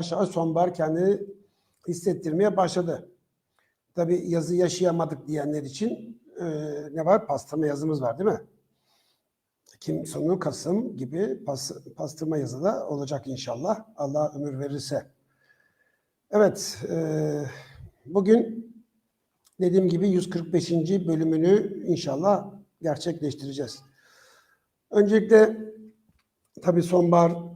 yavaş sonbahar kendini hissettirmeye başladı. Tabi yazı yaşayamadık diyenler için e, ne var? Pastırma yazımız var değil mi? Ekim sonu Kasım gibi pas, pastırma yazı da olacak inşallah. Allah ömür verirse. Evet, e, bugün dediğim gibi 145. bölümünü inşallah gerçekleştireceğiz. Öncelikle tabii sonbahar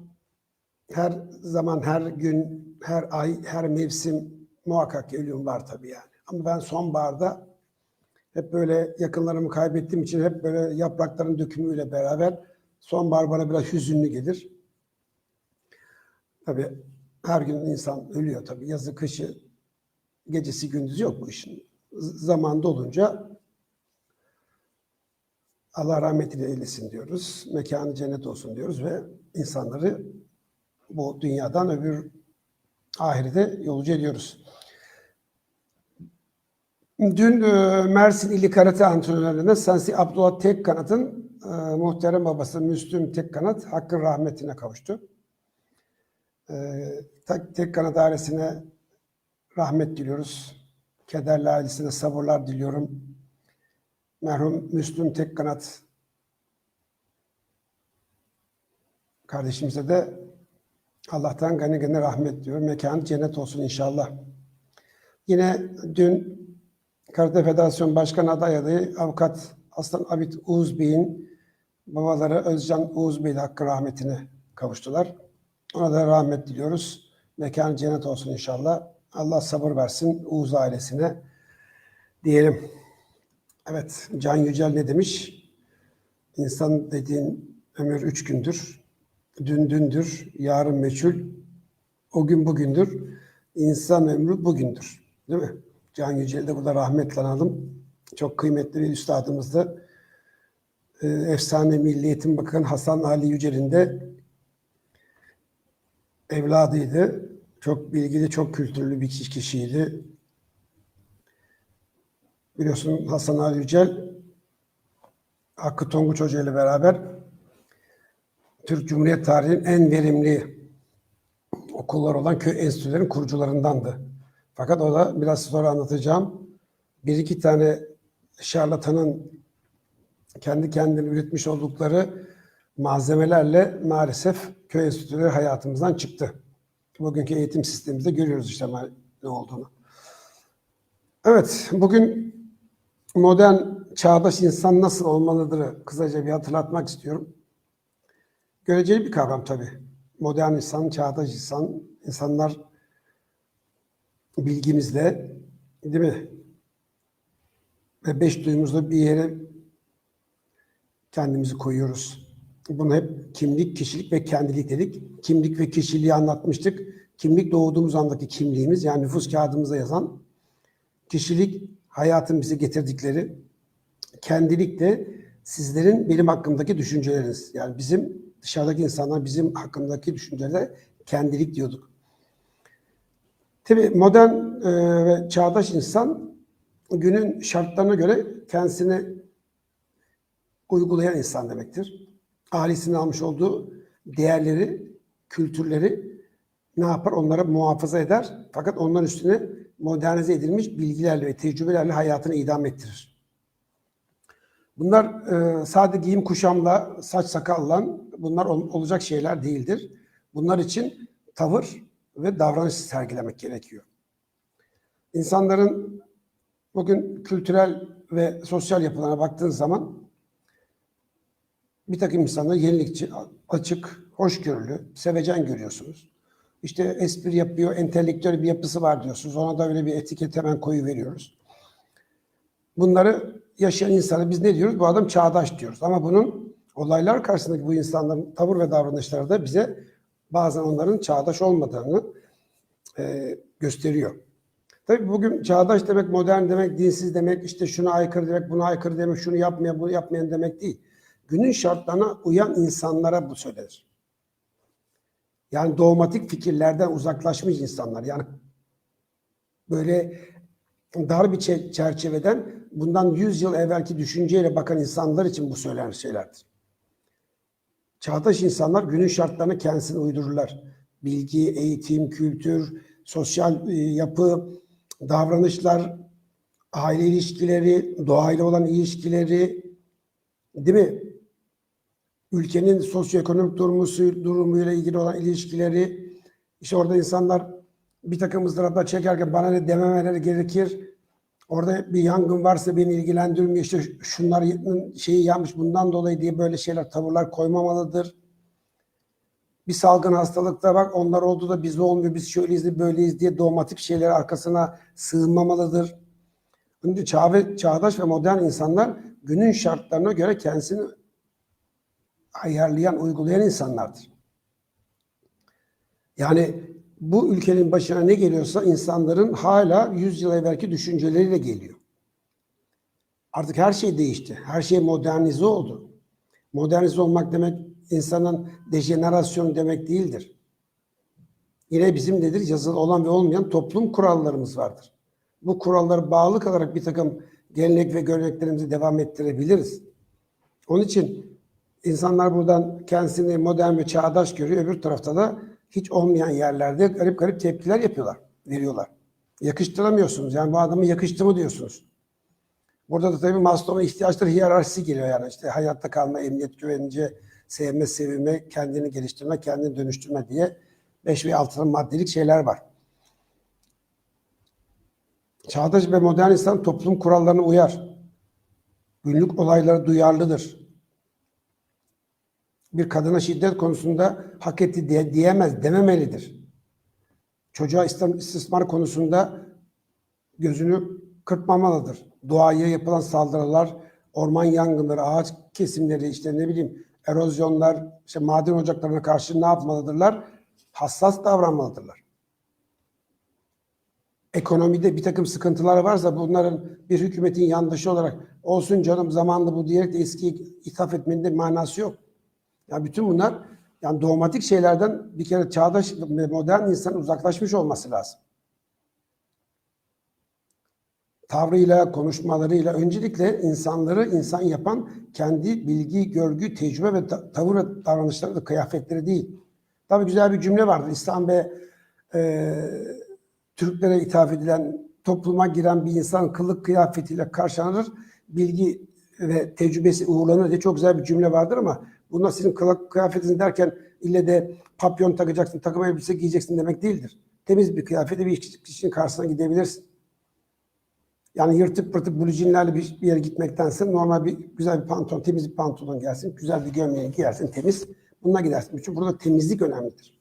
her zaman, her gün, her ay, her mevsim muhakkak ölüm var tabii yani. Ama ben sonbaharda hep böyle yakınlarımı kaybettiğim için hep böyle yaprakların dökümüyle beraber sonbahar bana biraz hüzünlü gelir. Tabii her gün insan ölüyor tabii. Yazı, kışı, gecesi, gündüzü yok bu işin. Zaman dolunca Allah rahmetine eylesin diyoruz. Mekanı cennet olsun diyoruz ve insanları bu dünyadan öbür ahirete yolcu ediyoruz. Dün e, Mersin İli Karate Antrenörlüğü'ne Sensi Abdullah Tekkanat'ın e, muhterem babası Müslüm Tekkanat hakkın rahmetine kavuştu. E, Tek- Tekkanat ailesine rahmet diliyoruz. Kederli ailesine sabırlar diliyorum. Merhum Müslüm Tekkanat kardeşimize de Allah'tan gani gani rahmet diyor. Mekanı cennet olsun inşallah. Yine dün Karate Federasyon Başkan aday adayı Avukat Aslan Abid Uğuz Bey'in babaları Özcan Uğuz Bey hakkı rahmetine kavuştular. Ona da rahmet diliyoruz. Mekanı cennet olsun inşallah. Allah sabır versin Uğuz ailesine diyelim. Evet, Can Yücel ne demiş? İnsan dediğin ömür üç gündür. Dün dündür, yarın meçhul, o gün bugündür. İnsan ömrü bugündür. Değil mi? Can Yücel'i de burada rahmetle analım. Çok kıymetli bir üstadımızdı. Ee, efsane Milli Eğitim Bakanı Hasan Ali Yücel'in de evladıydı. Çok bilgili, çok kültürlü bir kişi- kişiydi. Biliyorsun Hasan Ali Yücel, Hakkı Tonguç Hoca ile beraber Türk Cumhuriyet tarihinin en verimli okullar olan köy enstitülerin kurucularındandı. Fakat o da biraz sonra anlatacağım. Bir iki tane şarlatanın kendi kendine üretmiş oldukları malzemelerle maalesef köy enstitüleri hayatımızdan çıktı. Bugünkü eğitim sistemimizde görüyoruz işte ne olduğunu. Evet, bugün modern çağdaş insan nasıl olmalıdır kısaca bir hatırlatmak istiyorum. Göreceli bir kavram tabii. Modern insan, çağdaş insan, insanlar bilgimizle, değil mi? Ve beş duyumuzla bir yere kendimizi koyuyoruz. Bunu hep kimlik, kişilik ve kendilik dedik. Kimlik ve kişiliği anlatmıştık. Kimlik doğduğumuz andaki kimliğimiz yani nüfus kağıdımıza yazan. Kişilik hayatın bize getirdikleri. Kendilik de sizlerin benim hakkımdaki düşünceleriniz. Yani bizim dışarıdaki insanlar bizim hakkımdaki düşüncelere kendilik diyorduk. Tabii modern e, ve çağdaş insan günün şartlarına göre kendisini uygulayan insan demektir. Ailesinin almış olduğu değerleri, kültürleri ne yapar? Onlara muhafaza eder. Fakat onların üstüne modernize edilmiş bilgilerle ve tecrübelerle hayatını idam ettirir. Bunlar e, sade giyim kuşamla, saç sakalla bunlar ol- olacak şeyler değildir. Bunlar için tavır ve davranış sergilemek gerekiyor. İnsanların bugün kültürel ve sosyal yapılarına baktığın zaman bir takım insanlar yenilikçi, açık, hoşgörülü, sevecen görüyorsunuz. İşte espri yapıyor, entelektüel bir yapısı var diyorsunuz. Ona da öyle bir etiket hemen koyu veriyoruz. Bunları yaşayan insana biz ne diyoruz? Bu adam çağdaş diyoruz. Ama bunun olaylar karşısındaki bu insanların tavır ve davranışları da bize bazen onların çağdaş olmadığını e, gösteriyor. Tabii bugün çağdaş demek, modern demek, dinsiz demek, işte şuna aykırı demek, buna aykırı demek, şunu yapmayan, bunu yapmayan demek değil. Günün şartlarına uyan insanlara bu söylenir. Yani dogmatik fikirlerden uzaklaşmış insanlar. Yani böyle dar bir çe- çerçeveden bundan 100 yıl evvelki düşünceyle bakan insanlar için bu söylenen şeylerdir. Çağdaş insanlar günün şartlarına kendisini uydururlar. bilgi, eğitim, kültür, sosyal e, yapı, davranışlar, aile ilişkileri, doğayla olan ilişkileri, değil mi? Ülkenin sosyoekonomik durumu, durumuyla ilgili olan ilişkileri, işte orada insanlar bir takım ızdıraplar çekerken bana ne dememeleri gerekir. Orada bir yangın varsa beni ilgilendirmiyor. İşte şunlar şeyi yanmış bundan dolayı diye böyle şeyler, tavırlar koymamalıdır. Bir salgın hastalıkta bak onlar oldu da biz olmuyor, biz şöyleyiz böyleyiz diye dogmatik şeyler arkasına sığınmamalıdır. Şimdi çağ çağdaş ve modern insanlar günün şartlarına göre kendisini ayarlayan, uygulayan insanlardır. Yani bu ülkenin başına ne geliyorsa insanların hala 100 yıl evvelki düşünceleriyle geliyor. Artık her şey değişti. Her şey modernize oldu. Modernize olmak demek insanın dejenerasyonu demek değildir. Yine bizim nedir? Yazılı olan ve olmayan toplum kurallarımız vardır. Bu kurallara bağlı kalarak bir takım gelenek ve göreneklerimizi devam ettirebiliriz. Onun için insanlar buradan kendisini modern ve çağdaş görüyor. Öbür tarafta da hiç olmayan yerlerde garip garip tepkiler yapıyorlar, veriyorlar. Yakıştıramıyorsunuz. Yani bu adamı yakıştı mı diyorsunuz. Burada da tabii Maslow'un ihtiyaçları hiyerarşisi geliyor yani. işte hayatta kalma, emniyet güvence, sevme, sevilme, kendini geliştirme, kendini dönüştürme diye 5 ve 6 maddelik şeyler var. Çağdaş ve modern insan toplum kurallarına uyar. Günlük olaylara duyarlıdır. Bir kadına şiddet konusunda hak etti diye, diyemez, dememelidir. Çocuğa istismar konusunda gözünü kırpmamalıdır. Doğaya yapılan saldırılar, orman yangınları, ağaç kesimleri, işte ne bileyim erozyonlar, işte maden ocaklarına karşı ne yapmalıdırlar? Hassas davranmalıdırlar. Ekonomide bir takım sıkıntılar varsa bunların bir hükümetin yandaşı olarak olsun canım zamanlı bu diyerek de eskiyi ithaf etmenin de manası yok. Yani bütün bunlar yani dogmatik şeylerden bir kere çağdaş ve modern insanın uzaklaşmış olması lazım. Tavrıyla, konuşmalarıyla öncelikle insanları insan yapan kendi bilgi, görgü, tecrübe ve tavır davranışları da kıyafetleri değil. Tabii güzel bir cümle vardır. İslam ve e, Türklere ithaf edilen topluma giren bir insan kılık kıyafetiyle karşılanır. Bilgi ve tecrübesi uğurlanır diye çok güzel bir cümle vardır ama Bunlar sizin kıyafetiniz derken ille de papyon takacaksın, takım elbise giyeceksin demek değildir. Temiz bir kıyafetle bir kişinin karşısına gidebilirsin. Yani yırtık pırtık blujinlerle bir, bir yere gitmektense normal bir güzel bir pantolon, temiz bir pantolon gelsin, güzel bir gömleği giyersin, temiz. Bununla gidersin. Çünkü burada temizlik önemlidir.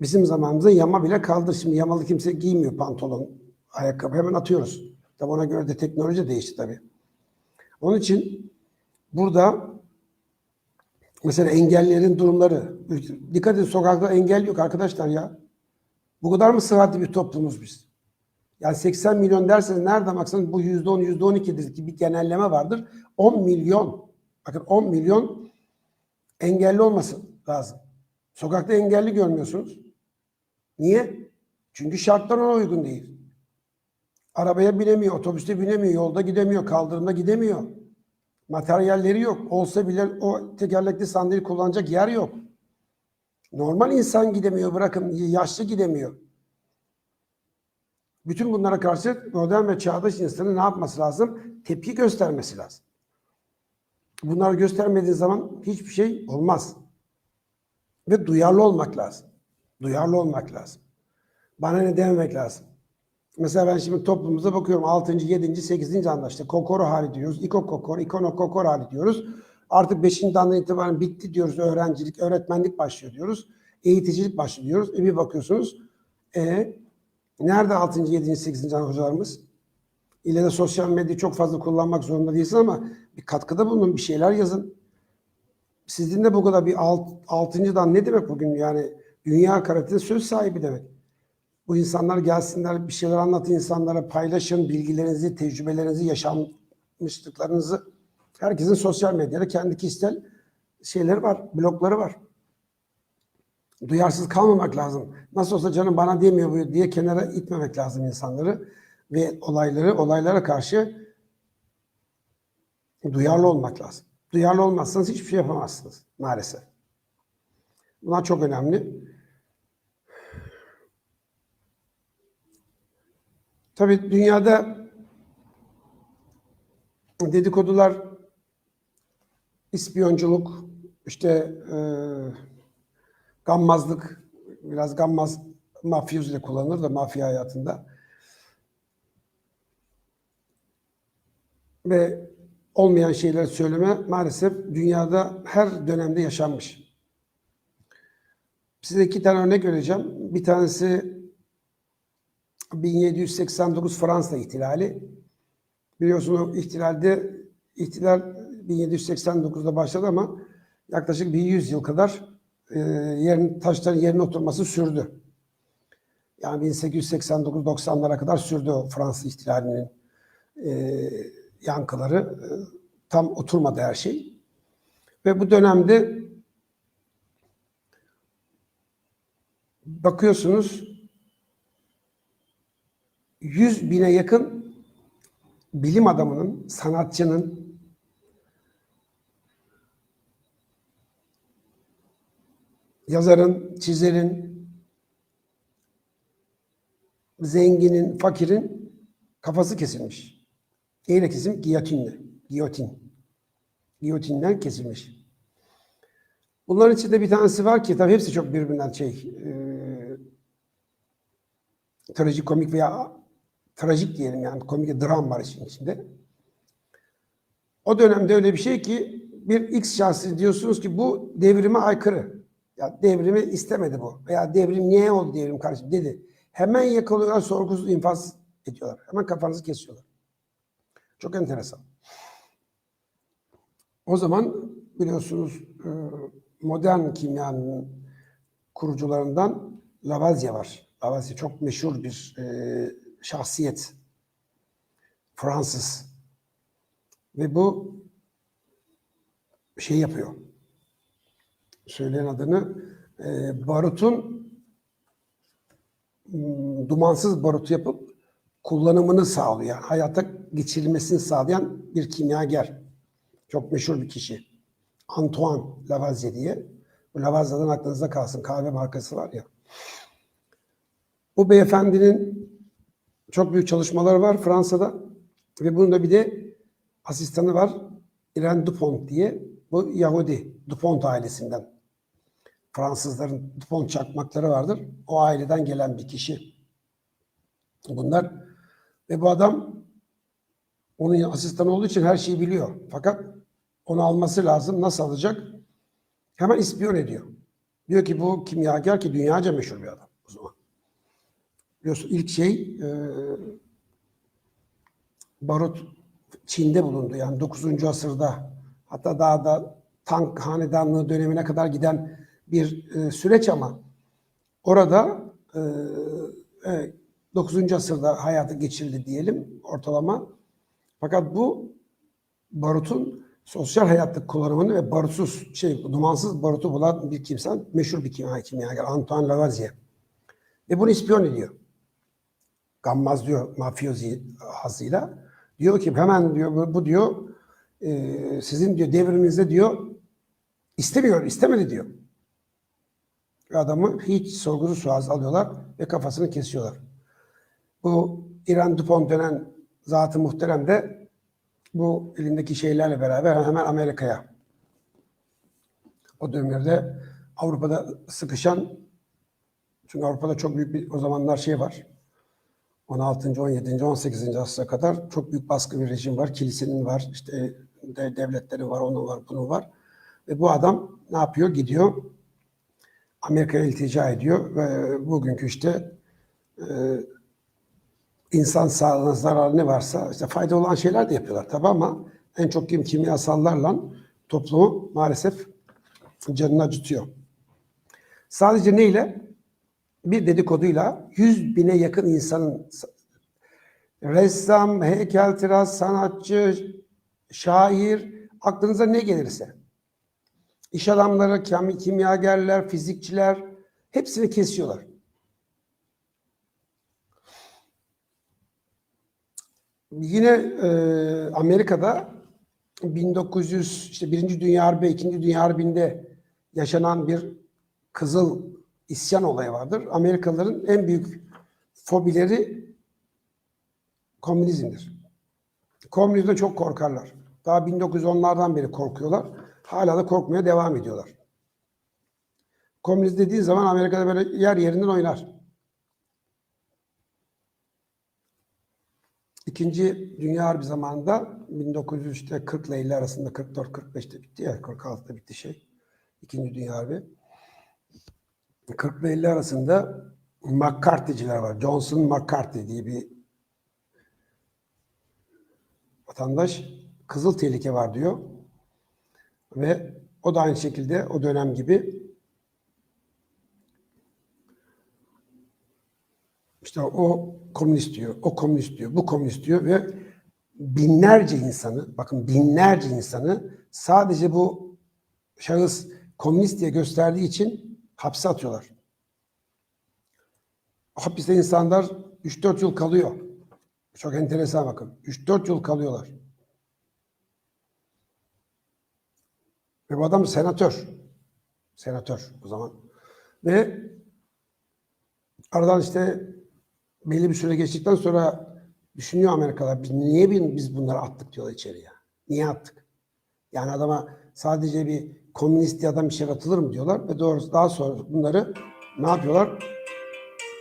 Bizim zamanımızda yama bile kaldı. Şimdi yamalı kimse giymiyor pantolon, ayakkabı. Hemen atıyoruz. Tabi ona göre de teknoloji değişti tabii. Onun için burada Mesela engellerin durumları. Dikkat edin sokakta engel yok arkadaşlar ya. Bu kadar mı sıhhatli bir toplumuz biz? Yani 80 milyon derseniz nerede baksanız bu %10, %12'dir ki bir genelleme vardır. 10 milyon, bakın 10 milyon engelli olması lazım. Sokakta engelli görmüyorsunuz. Niye? Çünkü şartlar ona uygun değil. Arabaya binemiyor, otobüste binemiyor, yolda gidemiyor, kaldırımda gidemiyor. Materyalleri yok. Olsa bile o tekerlekli sandalye kullanacak yer yok. Normal insan gidemiyor bırakın yaşlı gidemiyor. Bütün bunlara karşı modern ve çağdaş insanın ne yapması lazım? Tepki göstermesi lazım. Bunları göstermediği zaman hiçbir şey olmaz. Ve duyarlı olmak lazım. Duyarlı olmak lazım. Bana ne dememek lazım. Mesela ben şimdi toplumumuza bakıyorum 6. 7. 8. anda işte kokoro hali diyoruz. İko kokor, ikono kokor hali diyoruz. Artık 5. andan itibaren bitti diyoruz. Öğrencilik, öğretmenlik başlıyor diyoruz. Eğiticilik başlıyor diyoruz. E bir bakıyorsunuz e, nerede 6. 7. 8. an hocalarımız? İle de sosyal medyayı çok fazla kullanmak zorunda değilsin ama bir katkıda bulunun, bir şeyler yazın. Sizin de bu kadar bir alt, 6. dan ne demek bugün yani dünya karatede söz sahibi demek. Bu insanlar gelsinler, bir şeyler anlatın insanlara, paylaşın bilgilerinizi, tecrübelerinizi, yaşanmışlıklarınızı. Herkesin sosyal medyada kendi kişisel şeyleri var, blokları var. Duyarsız kalmamak lazım. Nasıl olsa canım bana demiyor bu diye kenara itmemek lazım insanları ve olayları, olaylara karşı duyarlı olmak lazım. Duyarlı olmazsanız hiçbir şey yapamazsınız maalesef. Bunlar çok önemli. Tabii dünyada dedikodular, ispiyonculuk, işte e, gammazlık, biraz gammaz mafyoz ile kullanılır da mafya hayatında. Ve olmayan şeyler söyleme maalesef dünyada her dönemde yaşanmış. Size iki tane örnek vereceğim. Bir tanesi 1789 Fransa ihtilali. Biliyorsunuz o ihtilalde ihtilal 1789'da başladı ama yaklaşık bir 100 yıl kadar e, yerin, taşların yerine oturması sürdü. Yani 1889-90'lara kadar sürdü o Fransız ihtilalinin e, yankıları. E, tam oturmadı her şey. Ve bu dönemde bakıyorsunuz 100 bine yakın bilim adamının, sanatçının, yazarın, çizerin, zenginin, fakirin kafası kesilmiş. Neyle kesilmiş? Giyotinle. Giyotin. Giyotinden kesilmiş. Bunların içinde bir tanesi var ki tabii hepsi çok birbirinden şey e, trajikomik veya trajik diyelim yani komik dram var işin içinde. O dönemde öyle bir şey ki bir X şahsı diyorsunuz ki bu devrime aykırı. Ya devrimi istemedi bu. Veya devrim niye oldu devrim kardeşim dedi. Hemen yakalıyorlar sorgusuz infaz ediyorlar. Hemen kafanızı kesiyorlar. Çok enteresan. O zaman biliyorsunuz e, modern kimyanın kurucularından Lavoisier var. Lavoisier çok meşhur bir e, şahsiyet. Fransız. Ve bu şey yapıyor. Söyleyen adını e, barutun m, dumansız barut yapıp kullanımını sağlayan, hayata geçirilmesini sağlayan bir kimyager. Çok meşhur bir kişi. Antoine Lavoisier diye. Bu Lavoisier'dan aklınızda kalsın. Kahve markası var ya. Bu beyefendinin çok büyük çalışmaları var Fransa'da. Ve bunun da bir de asistanı var. Irene Dupont diye. Bu Yahudi. Dupont ailesinden. Fransızların Dupont çakmakları vardır. O aileden gelen bir kişi. Bunlar. Ve bu adam onun asistanı olduğu için her şeyi biliyor. Fakat onu alması lazım. Nasıl alacak? Hemen ispiyon ediyor. Diyor ki bu kimyager ki dünyaca meşhur bir adam o zaman. Biliyorsun ilk şey e, barut Çin'de bulundu. Yani 9. asırda hatta daha da Tang Hanedanlığı dönemine kadar giden bir e, süreç ama orada e, e, 9. asırda hayatı geçirildi diyelim ortalama. Fakat bu barutun sosyal hayatta kullanımını ve barutsuz şey dumansız barutu bulan bir kimse meşhur bir kimya kimyager Antoine Lavoisier. Ve bunu ispiyon ediyor. Gammaz diyor mafyozi hazıyla. Diyor ki hemen diyor bu, bu diyor e, sizin diyor devriminizde diyor istemiyor, istemedi diyor. Adamı hiç sorgusuz sualsiz alıyorlar ve kafasını kesiyorlar. Bu İran Dupont denen zatı muhterem de bu elindeki şeylerle beraber hemen Amerika'ya o dönemlerde Avrupa'da sıkışan çünkü Avrupa'da çok büyük bir o zamanlar şey var. 16. 17. 18. asra kadar çok büyük baskı bir rejim var. Kilisenin var, işte de, devletleri var, onun var, bunun var. Ve bu adam ne yapıyor? Gidiyor Amerika'ya iltica ediyor ve bugünkü işte e, insan sağlığına zararı ne varsa işte fayda olan şeyler de yapıyorlar tabi ama en çok kim kimyasallarla toplumu maalesef canını acıtıyor. Sadece neyle? Bir dedikoduyla 100 bine yakın insanın ressam, heykeltıraş, sanatçı, şair, aklınıza ne gelirse iş adamları, kim- kimyagerler, fizikçiler hepsini kesiyorlar. Yine e, Amerika'da 1900 işte Birinci Dünya Harbi, İkinci Dünya Harbi'nde yaşanan bir Kızıl isyan olayı vardır. Amerikalıların en büyük fobileri komünizmdir. Komünizmden çok korkarlar. Daha 1910'lardan beri korkuyorlar. Hala da korkmaya devam ediyorlar. Komünist dediği zaman Amerika'da böyle yer yerinden oynar. İkinci Dünya Harbi zamanında 1940 ile 50 arasında 44-45'te bitti ya 46'da bitti şey. İkinci Dünya Harbi. 40 ile 50 arasında McCarthy'ciler var. Johnson McCarthy diye bir vatandaş kızıl tehlike var diyor. Ve o da aynı şekilde o dönem gibi işte o komünist diyor, o komünist diyor, bu komünist diyor ve binlerce insanı, bakın binlerce insanı sadece bu şahıs komünist diye gösterdiği için hapse atıyorlar. Hapiste insanlar 3-4 yıl kalıyor. Çok enteresan bakın. 3-4 yıl kalıyorlar. Ve bu adam senatör. Senatör o zaman. Ve aradan işte belli bir süre geçtikten sonra düşünüyor Amerikalılar. Biz niye biz bunları attık diyorlar içeriye. Niye attık? Yani adama sadece bir komünist diye adam bir şey atılır mı diyorlar ve doğrusu daha sonra bunları ne yapıyorlar?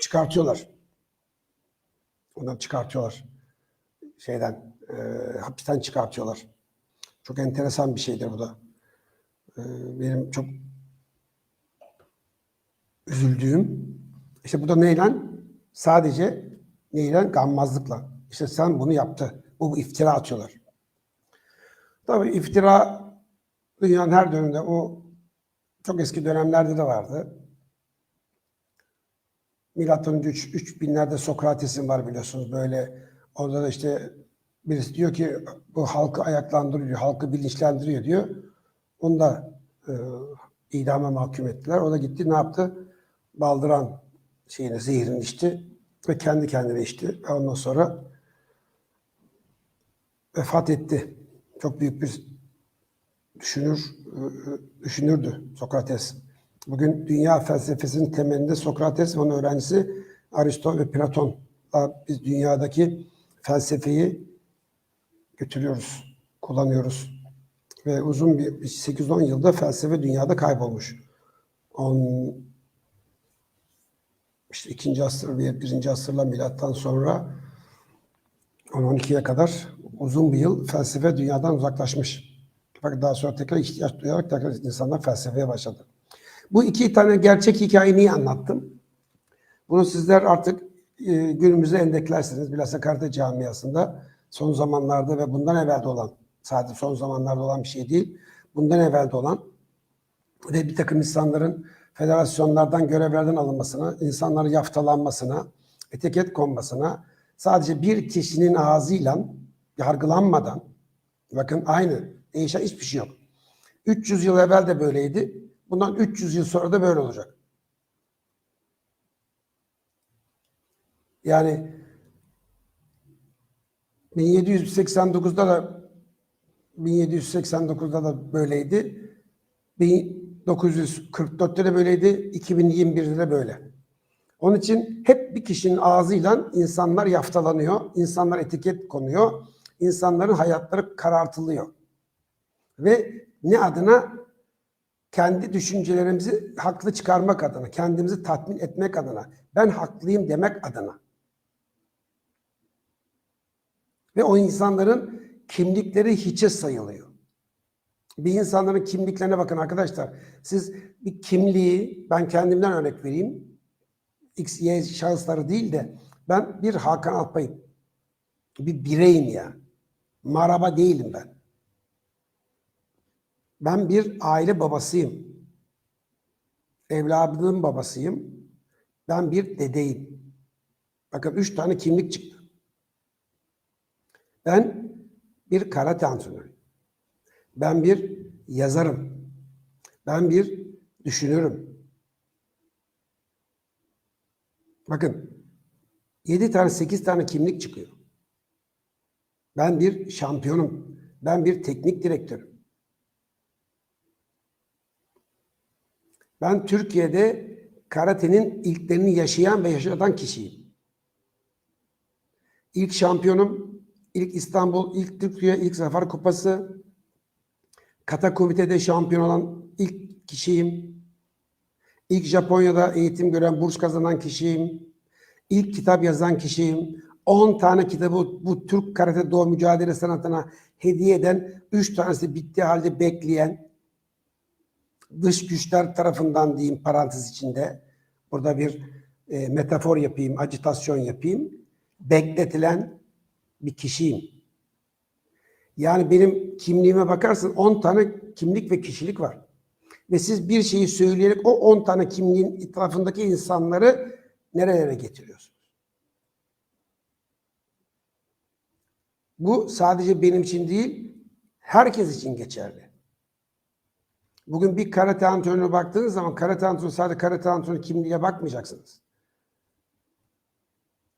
Çıkartıyorlar. Onları çıkartıyorlar. Şeyden, e, hapisten çıkartıyorlar. Çok enteresan bir şeydir bu da. E, benim çok üzüldüğüm, işte bu da neyle? Sadece neyle? Gammazlıkla. İşte sen bunu yaptı. Bu, bu iftira atıyorlar. Tabii iftira dünyanın her döneminde o çok eski dönemlerde de vardı. Milattan önce 3, 3000'lerde Sokrates'in var biliyorsunuz böyle. Orada da işte birisi diyor ki bu halkı ayaklandırıyor, halkı bilinçlendiriyor diyor. Onu da e, idama mahkum ettiler. O da gitti ne yaptı? Baldıran şeyini, zehirini içti ve kendi kendine içti. Ondan sonra vefat etti. Çok büyük bir düşünür düşünürdü Sokrates. Bugün dünya felsefesinin temelinde Sokrates ve onun öğrencisi Aristo ve Platon'la biz dünyadaki felsefeyi götürüyoruz, kullanıyoruz. Ve uzun bir 8-10 yılda felsefe dünyada kaybolmuş. On, işte ikinci asır ve birinci asırla milattan sonra 10-12'ye kadar uzun bir yıl felsefe dünyadan uzaklaşmış. Fakat daha sonra tekrar ihtiyaç duyarak tekrar insanlar felsefeye başladı. Bu iki tane gerçek hikayeyi niye anlattım? Bunu sizler artık e, günümüze endeklersiniz. Bilhassa Karate camiasında son zamanlarda ve bundan evvel de olan, sadece son zamanlarda olan bir şey değil, bundan evvel de olan ve bir takım insanların federasyonlardan, görevlerden alınmasına, insanların yaftalanmasına, etiket konmasına, sadece bir kişinin ağzıyla yargılanmadan, bakın aynı, değişen hiçbir şey yok. 300 yıl evvel de böyleydi, bundan 300 yıl sonra da böyle olacak. Yani 1789'da da 1789'da da böyleydi. 1944'te de böyleydi. 2021'de de böyle. Onun için hep bir kişinin ağzıyla insanlar yaftalanıyor. insanlar etiket konuyor. insanların hayatları karartılıyor. Ve ne adına? Kendi düşüncelerimizi haklı çıkarmak adına, kendimizi tatmin etmek adına, ben haklıyım demek adına. Ve o insanların kimlikleri hiçe sayılıyor. Bir insanların kimliklerine bakın arkadaşlar. Siz bir kimliği, ben kendimden örnek vereyim. X, Y şahısları değil de ben bir Hakan Alpay'ım. Bir bireyim ya. Maraba değilim ben. Ben bir aile babasıyım. Evladının babasıyım. Ben bir dedeyim. Bakın üç tane kimlik çıktı. Ben bir karate antrenörüyüm. Ben bir yazarım. Ben bir düşünürüm. Bakın yedi tane sekiz tane kimlik çıkıyor. Ben bir şampiyonum. Ben bir teknik direktörüm. Ben Türkiye'de karatenin ilklerini yaşayan ve yaşatan kişiyim. İlk şampiyonum, ilk İstanbul, ilk Türkiye, ilk Zafer Kupası, kata komitede şampiyon olan ilk kişiyim. İlk Japonya'da eğitim gören, burs kazanan kişiyim. İlk kitap yazan kişiyim. 10 tane kitabı bu Türk karate doğu mücadele sanatına hediye eden, 3 tanesi bittiği halde bekleyen, dış güçler tarafından diyeyim parantez içinde, burada bir e, metafor yapayım, acitasyon yapayım, bekletilen bir kişiyim. Yani benim kimliğime bakarsın 10 tane kimlik ve kişilik var. Ve siz bir şeyi söyleyerek o 10 tane kimliğin etrafındaki insanları nerelere getiriyorsunuz? Bu sadece benim için değil, herkes için geçerli. Bugün bir karate antrenörüne baktığınız zaman karate antrenörü sadece karate antrenörü kimliğe bakmayacaksınız.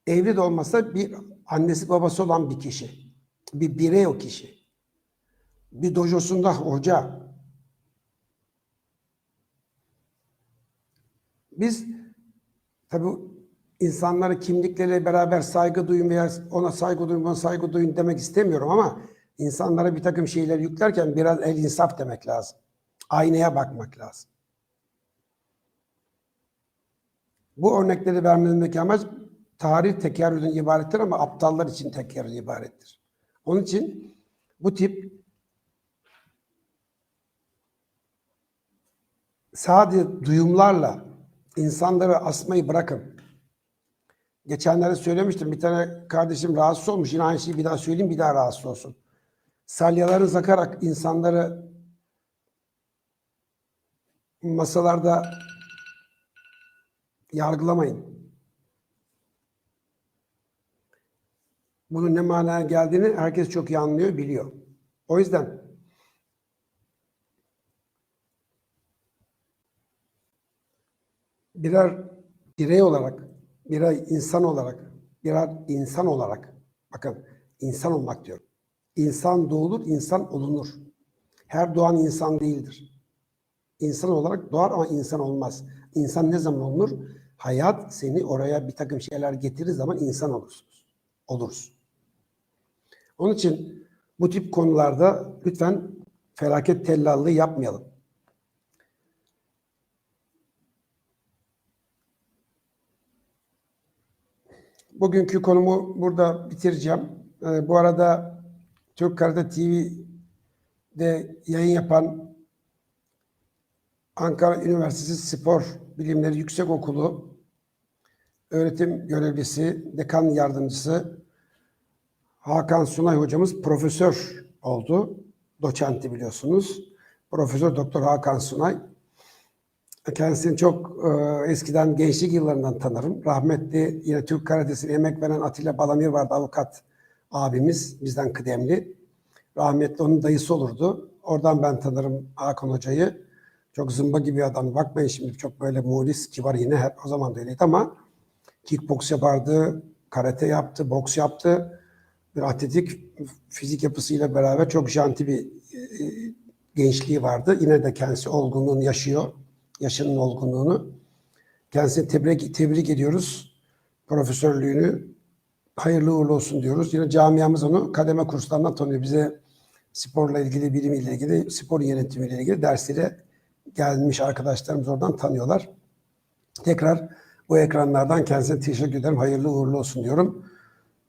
Evli de olmasa bir annesi babası olan bir kişi. Bir birey o kişi. Bir dojosunda hoca. Biz tabi insanları kimlikleriyle beraber saygı duyun veya ona saygı duyun, ona saygı duyun demek istemiyorum ama insanlara bir takım şeyler yüklerken biraz el insaf demek lazım. Aynaya bakmak lazım. Bu örnekleri vermemdeki amaç tarih tekerrürden ibarettir ama aptallar için tekerrür ibarettir. Onun için bu tip sadece duyumlarla insanları asmayı bırakın. Geçenlerde söylemiştim. Bir tane kardeşim rahatsız olmuş. Yine aynı şeyi bir daha söyleyeyim bir daha rahatsız olsun. Salyaları zakarak insanları masalarda yargılamayın. Bunun ne manaya geldiğini herkes çok iyi anlıyor, biliyor. O yüzden birer birey olarak, birer insan olarak, birer insan olarak, bakın insan olmak diyorum. İnsan doğulur, insan olunur. Her doğan insan değildir. İnsan olarak doğar ama insan olmaz. İnsan ne zaman olunur? Hayat seni oraya bir takım şeyler getirir zaman insan olursunuz. Oluruz. Onun için bu tip konularda lütfen felaket tellallığı yapmayalım. Bugünkü konumu burada bitireceğim. Ee, bu arada Türk Karate TV'de yayın yapan Ankara Üniversitesi Spor Bilimleri Yüksekokulu öğretim görevlisi, dekan yardımcısı Hakan Sunay hocamız profesör oldu. Doçenti biliyorsunuz. Profesör Doktor Hakan Sunay. Kendisini çok e, eskiden gençlik yıllarından tanırım. Rahmetli yine Türk Karatesi'ne emek veren Atilla Balamir vardı avukat abimiz bizden kıdemli. Rahmetli onun dayısı olurdu. Oradan ben tanırım Hakan Hoca'yı. Çok zımba gibi adam. Bakmayın şimdi çok böyle mulis, kibar yine hep o zaman da öyleydi ama kickbox yapardı, karate yaptı, boks yaptı. Bir atletik fizik yapısıyla beraber çok janti bir e, gençliği vardı. Yine de kendisi olgunluğunu yaşıyor. Yaşının olgunluğunu. Kendisini tebrik, tebrik ediyoruz. Profesörlüğünü hayırlı uğurlu olsun diyoruz. Yine camiamız onu kademe kurslarından tanıyor. Bize sporla ilgili, bilim ile ilgili, spor yönetimiyle ilgili dersleri gelmiş arkadaşlarımız oradan tanıyorlar. Tekrar bu ekranlardan kendisine teşekkür ederim. Hayırlı uğurlu olsun diyorum.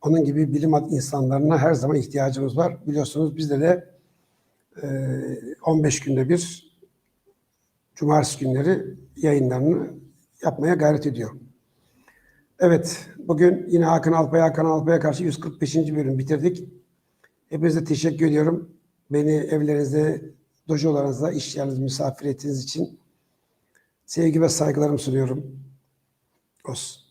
Onun gibi bilim insanlarına her zaman ihtiyacımız var. Biliyorsunuz bizde de 15 günde bir cumartesi günleri yayınlarını yapmaya gayret ediyor. Evet, bugün yine Hakan Alpay, Hakan Alpay'a karşı 145. bölüm bitirdik. Hepinize teşekkür ediyorum. Beni evlerinizde, dojolarınızda, iş yerinizde misafir ettiğiniz için sevgi ve saygılarımı sunuyorum. Olsun.